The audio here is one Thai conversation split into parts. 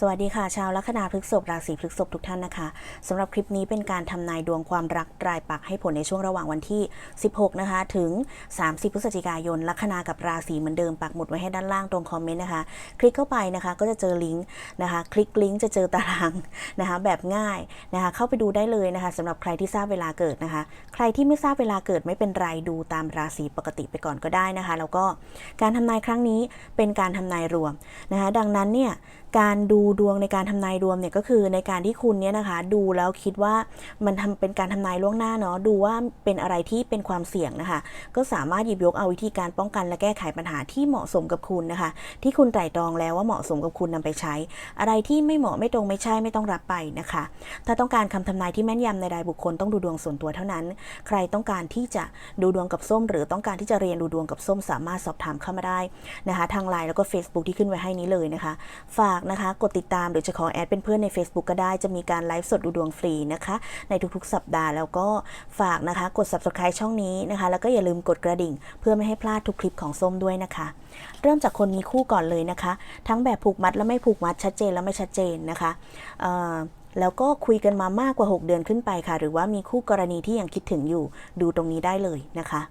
สวัสดีค่ะ ชาวลัคนาพฤกษภราศีพฤกษภทุกท่านนะคะสำหรับคลิปนี้เป็นการทำนายดวงความรักรายปักให้ผลในช่วงระหว่างวันที่ 16 นะคะ ถึง 30 พฤศจิกายนลัคนากับราศีเหมือนเดิมปักหมุดไว้ให้ด้านล่างตรงคอมเมนต์นะคะ คลิกเข้าไปนะคะก็จะเจอลิงก์นะคะ คลิกลิงก์จะเจอตารางนะคะ แบบง่ายนะคะ เข้าไปดูได้เลยนะคะสำหรับใครที่ทราบเวลาเกิดนะคะ ใครที่ไม่ทราบเวลาเกิดไม่เป็นไรดูตามราศีปกติไปก่อนก็ได้นะคะ แล้วก็การทำนายครั้งนี้เป็นการทำนายรวมนะคะ ดังนั้นเนี่ยการดูดวงในการทำนายรวมเนี่ยก็คือในการที่คุณเนี่ยนะคะ ดูแล้วคิดว่ามันทำเป็นการทำนายล่วงหน้าเนาะดูว่าเป็นอะไรที่เป็นความเสี่ยงนะคะ ก็สามารถหยิบยกเอาวิธีการป้องกันและแก้ไขปัญหาที่เหมาะสมกับคุณนะคะ ที่คุณไตร่ตรองแล้วว่าเหมาะสมกับคุณนำไปใช้ อะไรที่ไม่เหมาะไม่ตรงไม่ใช่ไม่ต้องรับไปนะคะ ถ้าต้องการคำทำนายที่แม่นยำในรายบุคคลต้องดูดวงส่วนตัวเท่านั้น ใครต้องการที่จะดูดวงกับส้ม หรือต้องการที่จะเรียนดูดวงกับส้ม สามารถสอบถามเข้ามาได้นะคะ ทางไลน์แล้วก็ Facebook ที่ขึ้นไว้ให้นี้เลยนะคะ ฝากนะคะ กดติดตามหรือจะขอแอดเป็นเพื่อนใน Facebook ก็ได้ จะมีการไลฟ์สดดูดวงฟรีนะคะ ในทุกๆ สัปดาห์แล้วก็ฝากนะคะ กด subscribe ช่องนี้นะคะ แล้วก็อย่าลืมกดกระดิ่ง เพื่อไม่ให้พลาดทุกคลิปของส้มด้วยนะคะ เริ่มจากคนมีคู่ก่อนเลยนะคะ ทั้งแบบผูกมัดและไม่ผูกมัดชัดเจนและไม่ชัดเจนนะคะแล้วก็คุยกันมามากกว่า 6 เดือนขึ้นไปค่ะ หรือว่ามีคู่กรณีที่ยังคิดถึงอยู่ดูตรงนี้ได้เลยนะคะ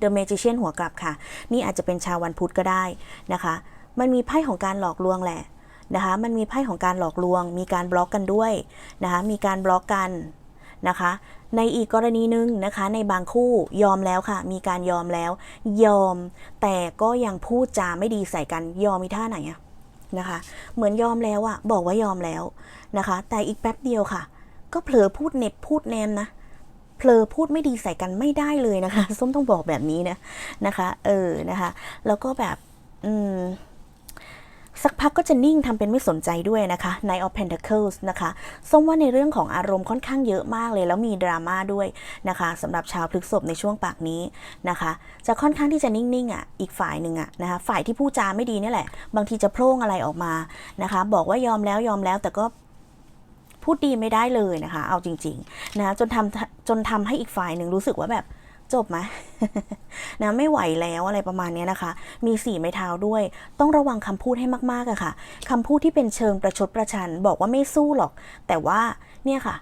The Magician หัวกลับค่ะ นี่อาจจะเป็นชาววันพุธก็ได้นะคะ มันมีไพ่ของการหลอกลวงแหละนะคะมันมีไพ่ของการหลอกลวง มีการบล็อกกันด้วยนะคะมีการบล็อกกันนะคะ ในอีกกรณีหนึ่งนะคะในบางคู่ยอมแล้วค่ะ มีการยอมแล้ว ยอมแต่ก็ยังพูดจาไม่ดีใส่กันยอมมีท่าไหนอะนะคะ เหมือนยอมแล้วอะบอกว่ายอมแล้วนะคะ แต่อีกแป๊บเดียวค่ะ ก็เผลอพูดเน็บพูดแนมนะเผลอพูดไม่ดีใส่กันไม่ได้เลยนะคะ ส้มต้องบอกแบบนี้นะนะคะ เออนะคะ แล้วก็แบบ อืม สักพักก็จะนิ่งทำเป็นไม่สนใจด้วยนะคะ Knight of Pentacles นะคะส้มว่าในเรื่องของอารมณ์ค่อนข้างเยอะมากเลย แล้วมีดราม่าด้วยนะคะสำหรับชาวพฤษภในช่วงปากนี้นะคะ จะค่อนข้างที่จะนิ่งๆอะอีกฝ่ายหนึ่งอะนะคะฝ่ายที่พูดจาไม่ดีนี่แหละ บางทีจะโพร่งอะไรออกมานะคะ บอกว่ายอมแล้วยอมแล้วแต่ก็พูดดีไม่ได้เลยนะคะ เอาจริง ๆ นะจนทำจนทำให้อีกฝ่ายหนึ่งรู้สึกว่าแบบจบไหม นะไม่ไหวแล้วอะไรประมาณนี้นะคะ มีสี่ไม้เท้าด้วย ต้องระวังคำพูดให้มากๆอะค่ะคำพูดที่เป็นเชิงประชดประชัน บอกว่าไม่สู้หรอก แต่ว่าเนี่ยค่ะ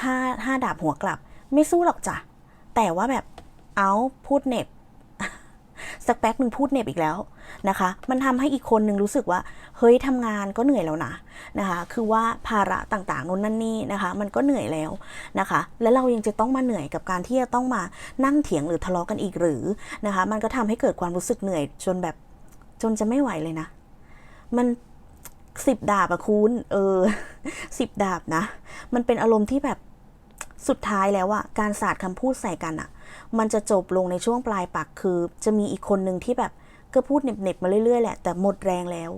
ห้าห้าดาบหัวกลับ ไม่สู้หรอกจ้ะแต่ว่าแบบเอาพูดเน็บ สักแป๊บหนึ่งพูดเน็บอีกแล้วนะคะ มันทำให้อีกคนหนึ่งรู้สึกว่า เฮ้ยทำงานก็เหนื่อยแล้วนะนะคะ คือว่าภาระต่างๆนู้นนั่นนี่นะคะ มันก็เหนื่อยแล้วนะคะ แล้วเรายังจะต้องมาเหนื่อยกับการที่จะต้องมานั่งเถียงหรือทะเลาะกันอีกหรือนะคะ มันก็ทำให้เกิดความรู้สึกเหนื่อยจนแบบจนจะไม่ไหวเลยนะ มันสิบดาบอะคุณ เออสิบดาบนะ มันเป็นอารมณ์ที่แบบสุดท้ายแล้วอะการสาดคำพูดใส่กันอะ มันจะจบลงในช่วงปลายปากคือ จะมีอีกคนหนึ่งที่แบบก็พูดเหน็บๆมาเรื่อยๆแหละแต่หมดแรงแล้ว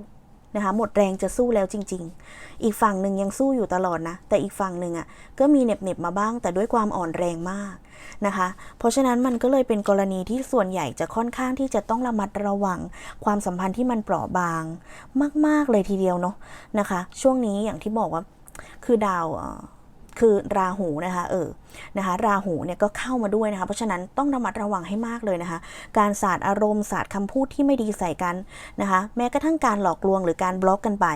นะคะหมดแรงจะสู้แล้วจริง ๆ อีกฝั่งหนึ่งยังสู้อยู่ตลอดนะ แต่อีกฝั่งหนึ่งอะก็มีเหน็บๆมาบ้าง แต่ด้วยความอ่อนแรงมากนะคะ เพราะฉะนั้นมันก็เลยเป็นกรณีที่ส่วนใหญ่จะค่อนข้างที่จะต้องระมัดระวัง ความสัมพันธ์ที่มันเปราะบางมาก ๆเลยทีเดียวเนาะนะคะ ช่วงนี้อย่างที่บอกว่าคือดาวอ่อ คือราหูนะคะเออนะคะราหูเนี่ยก็เข้ามาด้วยนะคะ เพราะฉะนั้นต้องระมัดระวังให้มากเลยนะคะ การศาสาดอารมณ์ศาสาดคำพูดที่ไม่ดีใส่กันนะคะ แม้กระทั่งการหลอกลวงหรือการบล็อกกันไป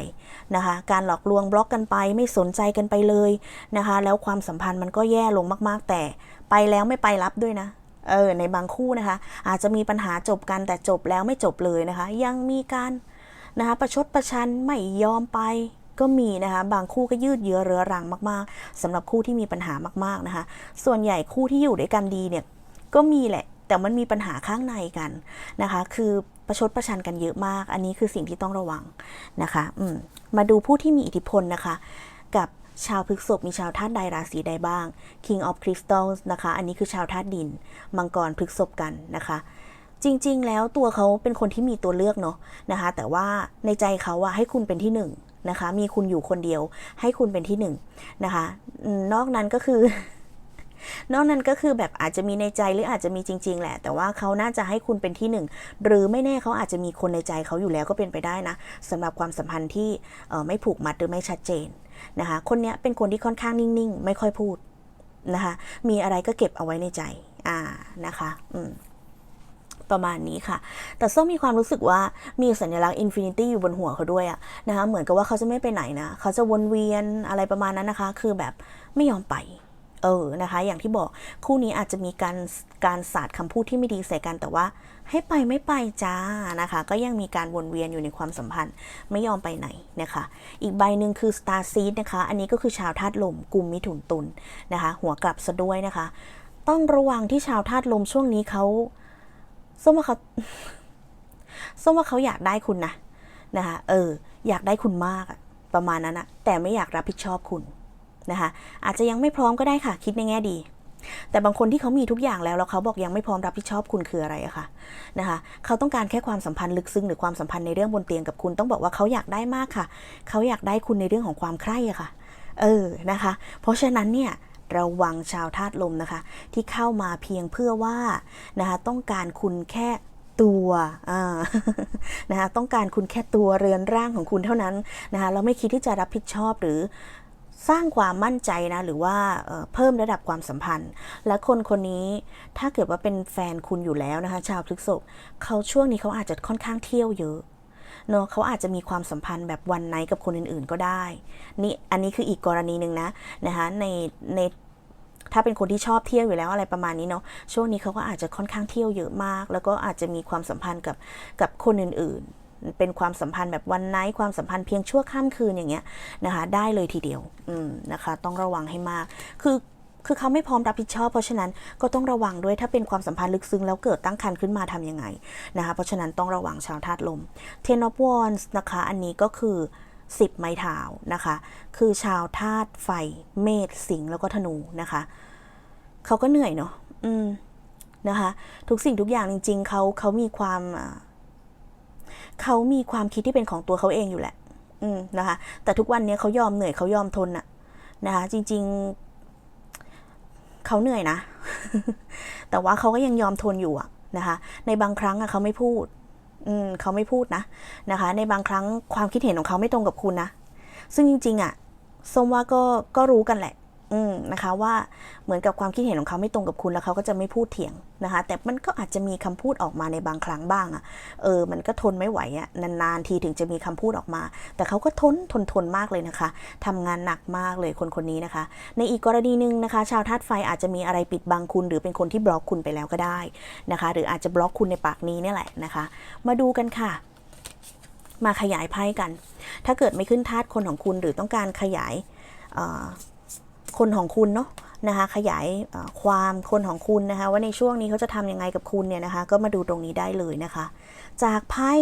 นะคะ การหลอกลวงบล็อกกันไป ไม่สนใจกันไปเลยนะคะ แล้วความสัมพันธ์มันก็แย่ลงมาก ๆ แต่ไปแล้วไม่ไปรับด้วยนะเออในบางคู่นะคะ อาจจะมีปัญหาจบกันแต่จบแล้วไม่จบเลยนะคะ ยังมีการนะคะประชดประชันไม่ยอมไป ก็มีนะคะบางคู่ก็ยืดเยื้อเรื้อรังมากๆสำหรับคู่ที่มีปัญหามากๆนะคะ ส่วนใหญ่คู่ที่อยู่ด้วยกันดีเนี่ยก็มีแหละแต่มันมีปัญหาข้างในกันนะคะ คือประชดประชันกันเยอะมาก อันนี้คือสิ่งที่ต้องระวังนะคะอืมมาดูผู้ที่มีอิทธิพลนะคะ กับชาวพฤกษภมีชาวธาตุใดราศีใดบ้าง King of Crystals นะคะ อันนี้คือชาวธาตุดิน มังกรพฤกษภกันนะคะ จริง ๆ แล้วตัวเขาเป็นคนที่มีตัวเลือกเนาะนะคะ แต่ว่าในใจเขาอะให้คุณเป็นที่หนึ่ง นะคะ มีคุณอยู่คนเดียว ให้คุณเป็นที่หนึ่งนะคะอืมนอกนั้นก็คือนอกนั้นก็คือแบบอาจจะมีในใจหรืออาจจะมีจริง ๆ แหละ แต่ว่าเขาน่าจะให้คุณเป็นที่หนึ่งหรือไม่แน่เขาอาจจะมีคนในใจเขาอยู่แล้วก็เป็นไปได้นะสำหรับความสัมพันธ์ที่ไม่ผูกมัดหรือไม่ชัดเจนนะคะ คนนี้เป็นคนที่ค่อนข้างนิ่ง ๆ ไม่ค่อยพูดนะคะ มีอะไรก็เก็บเอาไว้ในใจ อ่านะคะ อืม ประมาณนี้ค่ะ แต่ส้มมีความรู้สึกว่ามีสัญลักษณ์อินฟินิตี้อยู่บนหัวเขาด้วยอะนะคะเหมือนกับว่าเขาจะไม่ไปไหนนะเขาจะวนเวียนอะไรประมาณนั้นนะคะ คือแบบไม่ยอมไปเออนะคะ อย่างที่บอกคู่นี้อาจจะมีการการศาสตร์คำพูดที่ไม่ดีใส่กันแต่ว่า ให้ไปไม่ไปจ้านะคะ ก็ยังมีการวนเวียนอยู่ในความสัมพันธ์ ไม่ยอมไปไหนนะคะ อีกใบหนึ่งคือ Star Seed นะคะ อันนี้ก็คือชาวธาตุลมกลุ่มมิถุนตุลนะคะ หัวกลับซะด้วยนะคะ ต้องระวังที่ชาวธาตุลมช่วงนี้เขา ส้มว่าเขาส้มว่าเขาอยากได้คุณนะนะคะเออ อยากได้คุณมากอะประมาณนั้นอะแต่ไม่อยากรับผิดชอบคุณนะคะอาจจะยังไม่พร้อมก็ได้ค่ะ คิดในแง่ดี แต่บางคนที่เขามีทุกอย่างแล้วแล้วเขาบอกยังไม่พร้อมรับผิดชอบคุณคืออะไรอะคะนะคะเขาต้องการแค่ความสัมพันธ์ลึกซึ้งหรือความสัมพันธ์ในเรื่องบนเตียงกับคุณต้องบอกว่าเขาอยากได้มากค่ะ เขาอยากได้คุณในเรื่องของความใคร่อะค่ะ เออนะคะ เพราะฉะนั้นเนี่ย ระวังชาวธาตุลมนะคะ ที่เข้ามาเพียงเพื่อว่านะคะต้องการคุณแค่ตัวนะคะต้องการคุณแค่ตัวเรือนร่างของคุณเท่านั้นนะคะเราไม่คิดที่จะรับผิดชอบหรือสร้างความมั่นใจนะหรือว่าเพิ่มระดับความสัมพันธ์ และคนคนนี้ถ้าเกิดว่าเป็นแฟนคุณอยู่แล้วนะคะ ชาวพฤษภเขาช่วงนี้เขาอาจจะค่อนข้างเที่ยวเยอะ เนาะเขาอาจจะมีความสัมพันธ์แบบวันไหนกับคนอื่นๆก็ได้นี่อันนี้คืออีกกรณีหนึ่งนะนะคะในในถ้าเป็นคนที่ชอบเที่ยวอยู่แล้วอะไรประมาณนี้เนาะช่วงนี้เขาก็อาจจะค่อนข้างเที่ยวเยอะมาก แล้วก็อาจจะมีความสัมพันธ์กับกับคนอื่นๆ เป็นความสัมพันธ์แบบวันไนท์ความสัมพันธ์เพียงชั่วข้ามคืนอย่างเงี้ยนะคะ ได้เลยทีเดียวอืมนะคะ ต้องระวังให้มาก คือ คือเขาไม่พร้อมรับผิดชอบ เพราะฉะนั้นก็ต้องระวังด้วยถ้าเป็นความสัมพันธ์ลึกซึ้งแล้วเกิดตั้งครรภ์ขึ้นมาทำยังไงนะคะเพราะฉะนั้นต้องระวังชาวธาตุลม Ten of Wands นะคะ อันนี้ก็คือ10ไม้เท้านะคะ คือชาวธาตุไฟ เมษสิงห์แล้วก็ธนูนะคะ เขาก็เหนื่อยเนาะอืมนะคะ ทุกสิ่งทุกอย่างจริง ๆเขาเขามีความเขามีความคิดที่เป็นของตัวเขาเองอยู่แหละ อืมนะคะ แต่ทุกวันนี้เขายอมเหนื่อยเขายอมทนอะนะคะ จริง ๆ เขาเหนื่อยนะ แต่ว่าเขาก็ยังยอมทนอยู่อะนะคะ ในบางครั้งอะเขาไม่พูด อืมเขาไม่พูดนะนะคะ ในบางครั้งความคิดเห็นของเขาไม่ตรงกับคุณนะ ซึ่งจริง ๆอะส้มว่าก็ก็รู้กันแหละ อืมนะคะว่าเหมือนกับความคิดเห็นของเขาไม่ตรงกับคุณแล้วเขาก็จะไม่พูดเถียงนะคะ แต่มันก็อาจจะมีคำพูดออกมาในบางครั้งบ้างอะเออมันก็ทนไม่ไหวอะนานๆทีถึงจะมีคำพูดออกมา แต่เขาก็ทนทนทนมากเลยนะคะทำงานหนักมากเลยคนคนนี้นะคะ ในอีกกรณีหนึ่งนะคะ ชาวธาตุไฟอาจจะมีอะไรปิดบังคุณ หรือเป็นคนที่บล็อกคุณไปแล้วก็ได้นะคะ หรืออาจจะบล็อกคุณในปากนี้เนี่ยแหละนะคะ มาดูกันค่ะมาขยายไพ่กัน ถ้าเกิดไม่ขึ้นธาตุคนของคุณหรือต้องการขยายเอ่ คนของคุณเนาะนะคะขยายความคนของคุณนะคะว่าในช่วงนี้เขาจะทำยังไงกับคุณเนี่ยนะคะก็มาดูตรงนี้ได้เลยนะคะ จากไพ่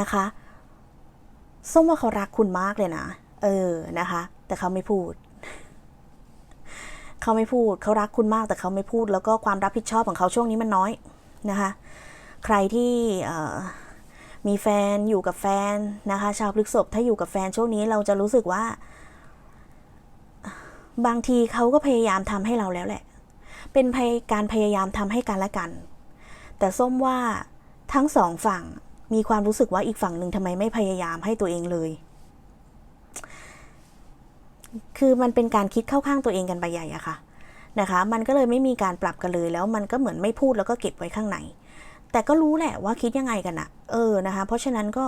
นะคะส้มว่าเขารักคุณมากเลยนะ เออนะคะ แต่เขาไม่พูด เขาไม่พูดเขารักคุณมากแต่เขาไม่พูด แล้วก็ความรับผิดชอบของเขาช่วงนี้มันน้อยนะคะ ใครที่มีแฟนอยู่กับแฟนนะคะ ชาวพฤษภถ้าอยู่กับแฟนช่วงนี้เราจะรู้สึกว่า บางทีเขาก็พยายามทำให้เราแล้วแหละ เป็นพยการพยายามทำให้กันและกัน แต่ส้มว่าทั้งสองฝั่งมีความรู้สึกว่าอีกฝั่งหนึ่งทำไมไม่พยายามให้ตัวเองเลย คือมันเป็นการคิดเข้าข้างตัวเองกันไปใหญ่อะค่ะนะคะ มันก็เลยไม่มีการปรับกันเลยแล้วมันก็เหมือนไม่พูดแล้วก็เก็บไว้ข้างใน แต่ก็รู้แหละว่าคิดยังไงกันอะเออนะคะ เพราะฉะนั้นก็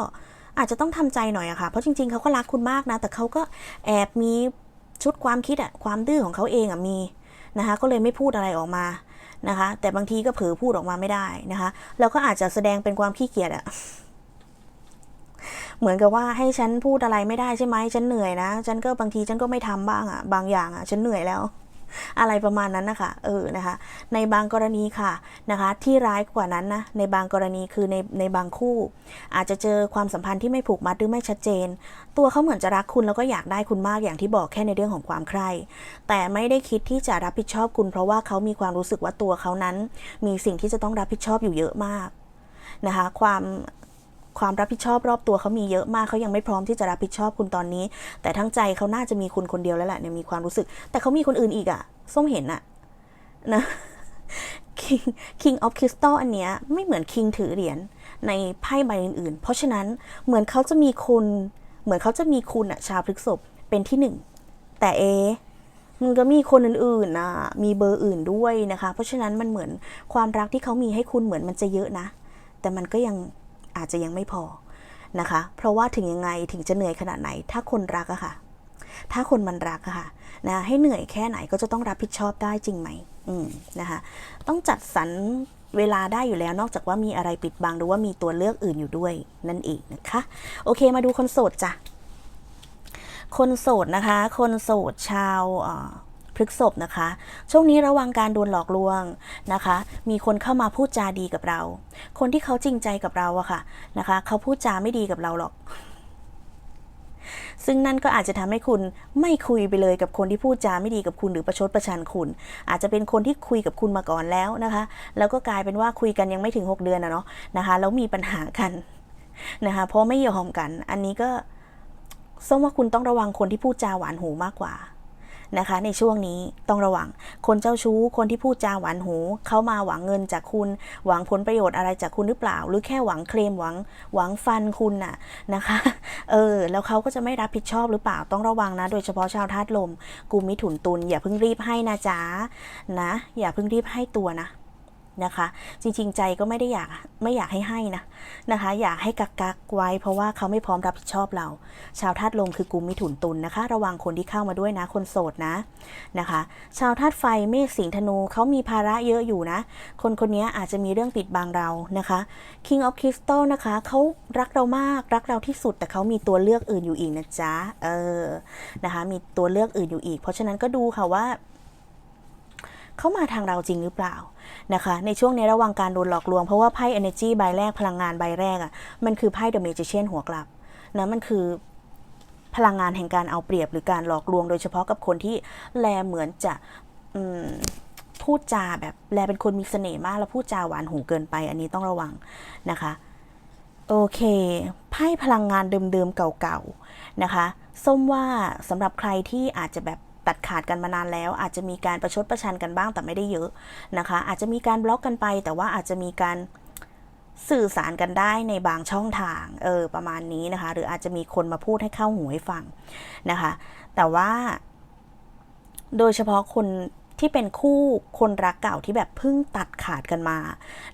อาจจะต้องทำใจหน่อยอะค่ะ เพราะจริงๆเขาก็รักคุณมากนะ แต่เขาก็แอบมี ชุดความคิดอะความดื้อของเขาเองอะมีนะคะก็เลยไม่พูดอะไรออกมานะคะ แต่บางทีก็เผลอพูดออกมาไม่ได้นะคะเราก็อาจจะแสดงเป็นความขี้เกียจอะเหมือนกับว่าให้ฉันพูดอะไรไม่ได้ใช่ไหมฉันเหนื่อยนะ ฉันก็บางทีฉันก็ไม่ทำบ้างอะบางอย่างอะฉันเหนื่อยแล้ว อะไรประมาณนั้นนะคะเออนะคะ ในบางกรณีค่ะนะคะ ที่ร้ายกว่านั้นนะในบางกรณีคือในในบางคู่ อาจจะเจอความสัมพันธ์ที่ไม่ผูกมัดหรือไม่ชัดเจน ตัวเขาเหมือนจะรักคุณแล้วก็อยากได้คุณมากอย่างที่บอกแค่ในเรื่องของความใคร่แต่ไม่ได้คิดที่จะรับผิดชอบคุณ เพราะว่าเขามีความรู้สึกว่าตัวเขานั้น มีสิ่งที่จะต้องรับผิดชอบอยู่เยอะมากนะคะ ความ ความรับผิดชอบรอบตัวเขามีเยอะมากเขายังไม่พร้อมที่จะรับผิดชอบคุณตอนนี้ แต่ทั้งใจเขาน่าจะมีคุณคนเดียวแล้วแหละเนี่ยมีความรู้สึก แต่เขามีคนอื่นอีกอะส้มเห็นอะนะ King King of Crystal อันเนี้ยไม่เหมือน King ถือเหรียญในไพ่ใบอื่นๆ เพราะฉะนั้นเหมือนเขาจะมีคุณ เหมือนเขาจะมีคุณอะชาพฤกษภเป็นที่หนึ่งแต่เอมันก็มีคนอื่นๆนะมีเบอร์อื่นด้วยนะคะ เพราะฉะนั้นมันเหมือนความรักที่เขามีให้คุณเหมือนมันจะเยอะนะ แต่มันก็ยัง อาจจะยังไม่พอนะคะ เพราะว่าถึงยังไงถึงจะเหนื่อยขนาดไหน ถ้าคนรักอะค่ะ ถ้าคนมันรักอะค่ะนะให้เหนื่อยแค่ไหนก็จะต้องรับผิดชอบได้จริงไหมอืมนะคะ ต้องจัดสรรเวลาได้อยู่แล้วนอกจากว่ามีอะไรปิดบังหรือว่ามีตัวเลือกอื่นอยู่ด้วยนั่นเองนะคะ โอเคมาดูคนโสดจ้ะคนโสดนะคะ คนโสดชาวเอ่อ ฤกษบนะคะ ช่วงนี้ระวังการโดนหลอกลวงนะคะ มีคนเข้ามาพูดจาดีกับเรา คนที่เขาจริงใจกับเราอะค่ะนะคะ เขาพูดจาไม่ดีกับเราหรอกซึ่งนั่นก็อาจจะทำให้คุณไม่คุยไปเลยกับคนที่พูดจาไม่ดีกับคุณหรือประชดประชันคุณ อาจจะเป็นคนที่คุยกับคุณมาก่อนแล้วนะคะ แล้วก็กลายเป็นว่าคุยกันยังไม่ถึง 6 เดือนนะเนาะนะคะแล้วมีปัญหากันนะคะเพราะไม่ยอมกัน อันนี้ก็ส้มว่าคุณต้องระวังคนที่พูดจาหวานหูมากกว่า นะคะ ในช่วงนี้ต้องระวัง คนเจ้าชู้ คนที่พูดจาหวานหู เขามาหวังเงินจากคุณ หวังผลประโยชน์อะไรจากคุณหรือเปล่า หรือแค่หวังเคลมหวังหวังฟันคุณน่ะนะคะ เออ แล้วเขาก็จะไม่รับผิดชอบหรือเปล่าต้องระวังนะ โดยเฉพาะชาวธาตุลมกุมมิถุนตุลอย่าเพิ่งรีบให้นะจ๊ะนะ อย่าเพิ่งรีบให้ตัวนะ นะคะ จริงๆ ใจก็ไม่ได้อยากไม่อยากให้ให้นะนะคะ อยากให้กักกักไว้ เพราะว่าเขาไม่พร้อมรับผิดชอบเรา ชาวธาตุลมคือกุมมิถุนตุลนะคะ ระวังคนที่เข้ามาด้วยนะ คนโสดนะนะคะ ชาวธาตุไฟเมษสิงห์ธนูเขามีภาระเยอะอยู่นะ คนคนนี้อาจจะมีเรื่องปิดบังเรานะคะ King of Crystal นะคะเขารักเรามากรักเราที่สุดแต่เขามีตัวเลือกอื่นอยู่อีกนะจ๊ะเออนะคะ มีตัวเลือกอื่นอยู่อีก เพราะฉะนั้นก็ดูค่ะว่า เขามาทางเราจริงหรือเปล่านะคะ ในช่วงนี้ระวังการโดนหลอกลวง เพราะว่าไพ่ Energy ใบแรกพลังงานใบแรกอะ่ะมันคือไพ่ The Magician หัวกลับนะมันคือพลังงานแห่งการเอาเปรียบหรือการหลอกลวง โดยเฉพาะกับคนที่แลเหมือนจะพูดจาแบบแลเป็นคนมีเสน่ห์มาก แล้วพูดจาหวานหูเกินไป อันนี้ต้องระวังนะคะ โอเคไพ่พลังงานเดิมๆเก่าๆนะคะ ส้มว่าสำหรับใครที่อาจจะแบบ ตัดขาดกันมานานแล้ว อาจจะมีการประชดประชันกันบ้างแต่ไม่ได้เยอะนะคะ อาจจะมีการบล็อกกันไป แต่ว่าอาจจะมีการสื่อสารกันได้ในบางช่องทางเออประมาณนี้นะคะ หรืออาจจะมีคนมาพูดให้เข้าหูให้ฟังนะคะ แต่ว่า โดยเฉพาะคนที่เป็นคู่คนรักเก่าที่แบบเพิ่งตัดขาดกันมา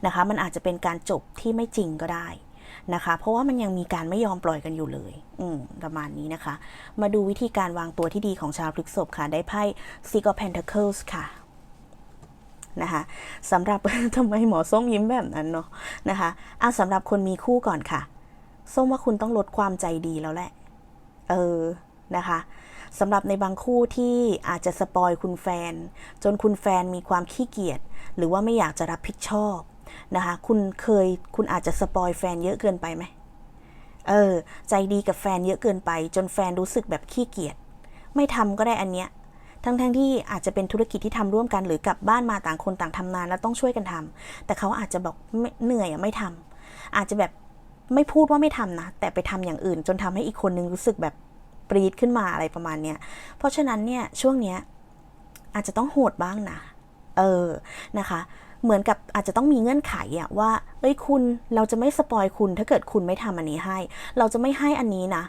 นะคะ มันอาจจะเป็นการจบที่ไม่จริงก็ได้ นะคะ เพราะว่ามันยังมีการไม่ยอมปล่อยกันอยู่เลย อืมประมาณนี้นะคะ มาดูวิธีการวางตัวที่ดีของชาวพฤกษภค่ะ ได้ไพ่ Six of Pentacles ค่ะนะคะสำหรับทำไมหมอส้มยิ้มแบบนั้นเนาะนะคะอะสำหรับคนมีคู่ก่อนค่ะ ส้มว่าคุณต้องลดความใจดีแล้วแหละ เออนะคะสำหรับในบางคู่ที่อาจจะสปอยคุณแฟน จนคุณแฟนมีความขี้เกียจหรือว่าไม่อยากจะรับผิดชอบ นะคะ คุณเคยคุณอาจจะสปอยแฟนเยอะเกินไปไหมเออ ใจดีกับแฟนเยอะเกินไป จนแฟนรู้สึกแบบขี้เกียจไม่ทำก็ได้อันเนี้ยทั้งๆทที่อาจจะเป็นธุรกิจที่ทำร่วมกันหรือกลับบ้านมาต่างคนต่างทำงานแล้วต้องช่วยกันทำแต่เขาอาจจะบอกเหนื่อยอะไม่ทำอาจจะแบบไม่พูดว่าไม่ทำนะ แต่ไปทำอย่างอื่น จนทำให้อีกคนนึงรู้สึกแบบปรีดขึ้นมาอะไรประมาณเนี้ยเพราะฉะนั้นเนี่ยช่วงเนี้ยอาจจะต้องโหดบ้างนะ เออนะคะ เหมือนกับอาจจะต้องมีเงื่อนไขอะว่าเอ้ยคุณเราจะไม่สปอยคุณถ้าเกิดคุณไม่ทำอันนี้ให้ เราจะไม่ให้อันนี้นะ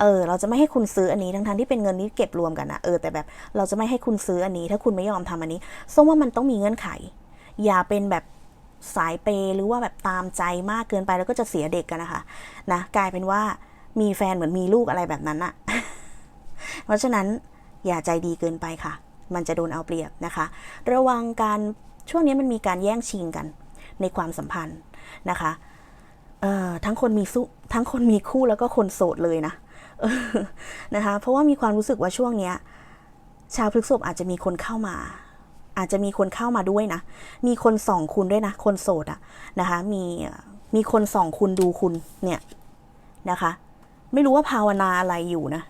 เออเราจะไม่ให้คุณซื้ออันนี้ทั้งๆที่เป็นเงินที่เก็บรวมกันนะเออแต่แบบเราจะไม่ให้คุณซื้ออันนี้ ถ้าคุณไม่ยอมทำอันนี้ส้มว่ามันต้องมีเงื่อนไข อย่าเป็นแบบสายเปย์หรือว่าแบบตามใจมากเกินไปแล้วก็จะเสียเด็กกันนะคะนะกลายเป็นว่ามีแฟนเหมือนมีลูกอะไรแบบนั้นอะเพราะฉะนั้นอย่าใจดีเกินไปค่ะ มันจะโดนเอาเปรียบนะคะ ระวังการ ช่วงนี้มันมีการแย่งชิงกันในความสัมพันธ์นะคะเอ่อทั้งคนมีสู้ทั้งคนมีคู่แล้วก็คนโสดเลยนะนะคะ เพราะว่ามีความรู้สึกว่าช่วงเนี้ย ชาวพฤกษภอาจจะมีคนเข้ามา อาจจะมีคนเข้ามาด้วยนะ มีคนส่องคุณด้วยนะ คนโสดอะนะคะ มีมีคนส่องคุณดูคุณเนี่ยนะคะ ไม่รู้ว่าภาวนาอะไรอยู่นะ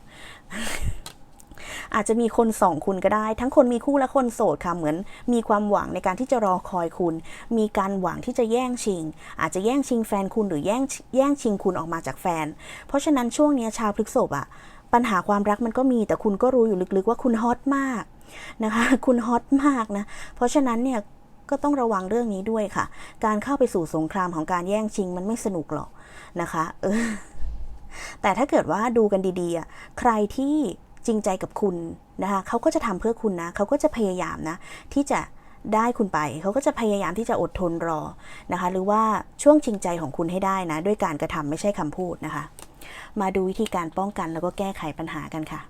อาจจะมีคนส่องคุณก็ได้ ทั้งคนมีคู่และคนโสดค่ะเหมือน มีความหวังในการที่จะรอคอยคุณ มีการหวังที่จะแย่งชิง อาจจะแย่งชิงแฟนคุณหรือแย่งแย่งชิงคุณออกมาจากแฟน เพราะฉะนั้นช่วงนี้ชาวพฤกษภอะปัญหาความรักมันก็มีแต่คุณก็รู้อยู่ลึกๆว่าคุณฮอตมากนะคะ คุณฮอตมากนะ เพราะฉะนั้นเนี่ยก็ต้องระวังเรื่องนี้ด้วยค่ะ การเข้าไปสู่สงครามของการแย่งชิงมันไม่สนุกหรอกนะคะ เออ แต่ถ้าเกิดว่าดูกันดีๆ ใครที่ จริงใจกับคุณนะคะเขาก็จะทำเพื่อคุณนะเขาก็จะพยายามนะที่จะได้คุณไป เขาก็จะพยายามที่จะอดทนรอนะคะ หรือว่าช่วงชิงใจของคุณให้ได้นะด้วยการกระทำไม่ใช่คำพูดนะคะ มาดูวิธีการป้องกันแล้วก็แก้ไขปัญหากันค่ะ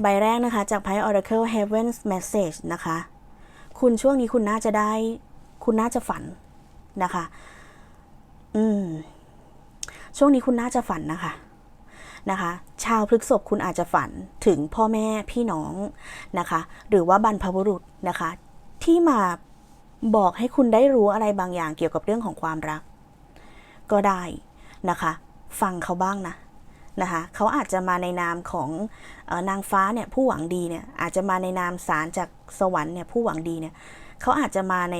ใบแรกนะคะ จากไพ่ Oracle Heaven's Message นะคะ คุณช่วงนี้คุณน่าจะได้ คุณน่าจะฝันนะคะ อืม ช่วงนี้คุณน่าจะฝันนะคะ นะคะ ชาวพฤกษภคุณอาจจะฝันถึงพ่อแม่พี่น้องนะคะ หรือว่าบรรพบุรุษนะคะ ที่มาบอกให้คุณได้รู้อะไรบางอย่างเกี่ยวกับเรื่องของความรัก ก็ได้นะคะ ฟังเขาบ้างนะนะคะ เขาอาจจะมาในนามของออนางฟ้าเนี่ยผู้หวังดีเนี่ยอาจจะมาในนามสารจากสวรรค์เนี่ยผู้หวังดีเนี่ยเขาอาจจะมาใน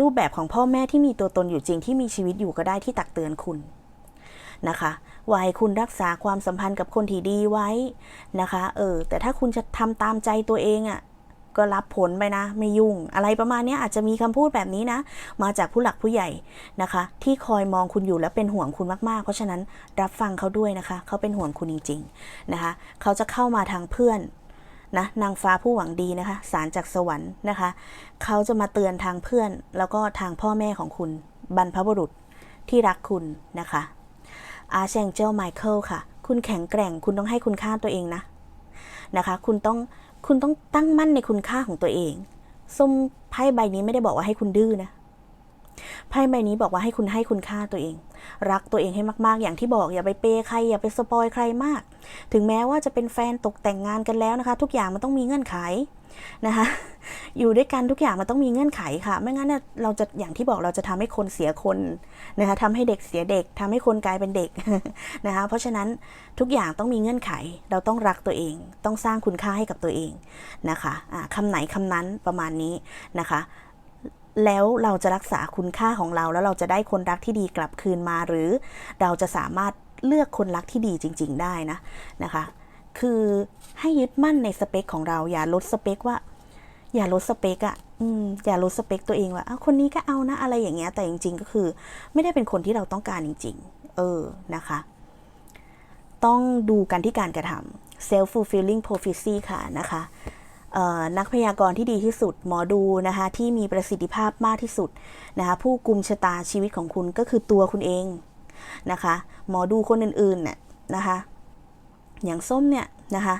รูปแบบของพ่อแม่ที่มีตัวตนอยู่จริงที่มีชีวิตอยู่ก็ได้ที่ตักเตือนคุณนะคะ ไว้คุณรักษาความสัมพันธ์กับคนที่ดีไว้นะคะ เออ แต่ถ้าคุณจะทำตามใจตัวเองอะ่ะก็รับผลไปนะ ไม่ยุ่ง อะไรประมาณนี้อาจจะมีคำพูดแบบนี้นะ มาจากผู้หลักผู้ใหญ่นะคะ ที่คอยมองคุณอยู่และเป็นห่วงคุณมากๆ เพราะฉะนั้นรับฟังเขาด้วยนะคะ เขาเป็นห่วงคุณจริง ๆนะคะ เขาจะเข้ามาทางเพื่อนนะนางฟ้าผู้หวังดีนะคะ สารจากสวรรค์นะคะ เขาจะมาเตือนทางเพื่อน แล้วก็ทางพ่อแม่ของคุณ บรรพบุรุษที่รักคุณนะคะ อาร์เชงเจลไมเคิลค่ะ คุณแข็งแกร่ง คุณต้องให้คุณค่าตัวเองนะนะคะ คุณต้องคุณต้องตั้งมั่นในคุณค่าของตัวเองส้มไพ่ใบนี้ไม่ได้บอกว่าให้คุณดื้อนะไพ่ใบนี้บอกว่าให้คุณให้คุณค่าตัวเอง รักตัวเองให้มากๆ อย่างที่บอกอย่าไปเปย์ใครอย่าไปสปอยใครมาก ถึงแม้ว่าจะเป็นแฟนตกแต่งงานกันแล้วนะคะ ทุกอย่างมันต้องมีเงื่อนไข นะคะอยู่ด้วยกันทุกอย่างมันต้องมีเงื่อนไขค่ะ ไม่งั้นเนี่ยเราจะอย่างที่บอกเราจะทำให้คนเสียคนนะคะทำให้เด็กเสียเด็กทำให้คนกลายเป็นเด็กนะคะเพราะฉะนั้นทุกอย่างต้องมีเงื่อนไข เราต้องรักตัวเอง ต้องสร้างคุณค่าให้กับตัวเองนะคะะคำไหนคำนั้นประมาณนี้นะคะแล้วเราจะรักษาคุณค่าของเรา แล้วเราจะได้คนรักที่ดีกลับคืนมา หรือเราจะสามารถเลือกคนรักที่ดีจริง ๆ ได้นะนะคะ คือ ให้ยึดมั่นในสเปคของเรา อย่าลดสเปคว่า อย่าลดสเปคอะอืมอย่าลดสเปคตัวเองว่าอ้าคนนี้ก็เอานะอะไรอย่างเงี้ยแต่จริง ๆ ก็คือ ไม่ได้เป็นคนที่เราต้องการจริง ๆ เออนะคะ ต้องดูกันที่การกระทำ self fulfilling prophecy ค่ะนะคะนักพยากรณ์ที่ดีที่สุดหมอดูนะคะที่มีประสิทธิภาพมากที่สุดนะคะผู้กุมชะตาชีวิตของคุณก็คือตัวคุณเองนะคะ หมอดูคนอื่นๆเนี่ยนะคะ อย่างส้มเนี่ย นะคะ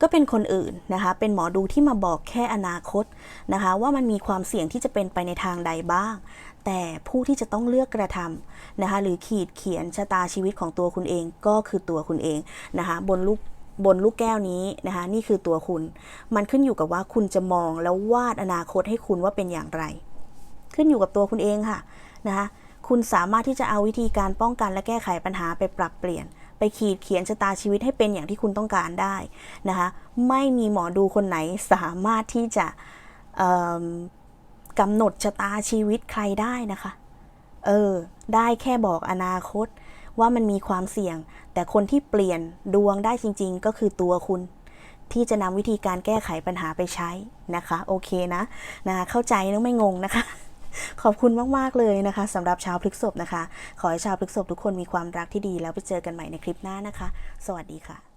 ก็เป็นคนอื่นนะคะ เป็นหมอดูที่มาบอกแค่อนาคตนะคะ ว่ามันมีความเสี่ยงที่จะเป็นไปในทางใดบ้าง แต่ผู้ที่จะต้องเลือกกระทำนะคะ หรือขีดเขียนชะตาชีวิตของตัวคุณเองก็คือตัวคุณเองนะคะ บนลูกบนลูกแก้วนี้นะคะ นี่คือตัวคุณ มันขึ้นอยู่กับว่าคุณจะมองแล้ววาดอนาคตให้คุณว่าเป็นอย่างไร ขึ้นอยู่กับตัวคุณเองค่ะนะคะคุณสามารถที่จะเอาวิธีการป้องกันและแก้ไขปัญหาไปปรับเปลี่ยน ไปขีดเขียนชะตาชีวิตให้เป็นอย่างที่คุณต้องการได้นะคะ ไม่มีหมอดูคนไหนสามารถที่จะกำหนดชะตาชีวิตใครได้นะคะ เออ ได้แค่บอกอนาคตว่ามันมีความเสี่ยง แต่คนที่เปลี่ยนดวงได้จริง ๆ ก็คือตัวคุณ ที่จะนำวิธีการแก้ไขปัญหาไปใช้นะคะ โอเคนะ นะเข้าใจแล้วไม่งงนะคะ ขอบคุณมาก ๆ เลยนะคะสำหรับชาวพฤกษภนะคะ ขอให้ชาวพฤกษภทุกคนมีความรักที่ดีแล้วไปเจอกันใหม่ในคลิปหน้านะคะ สวัสดีค่ะ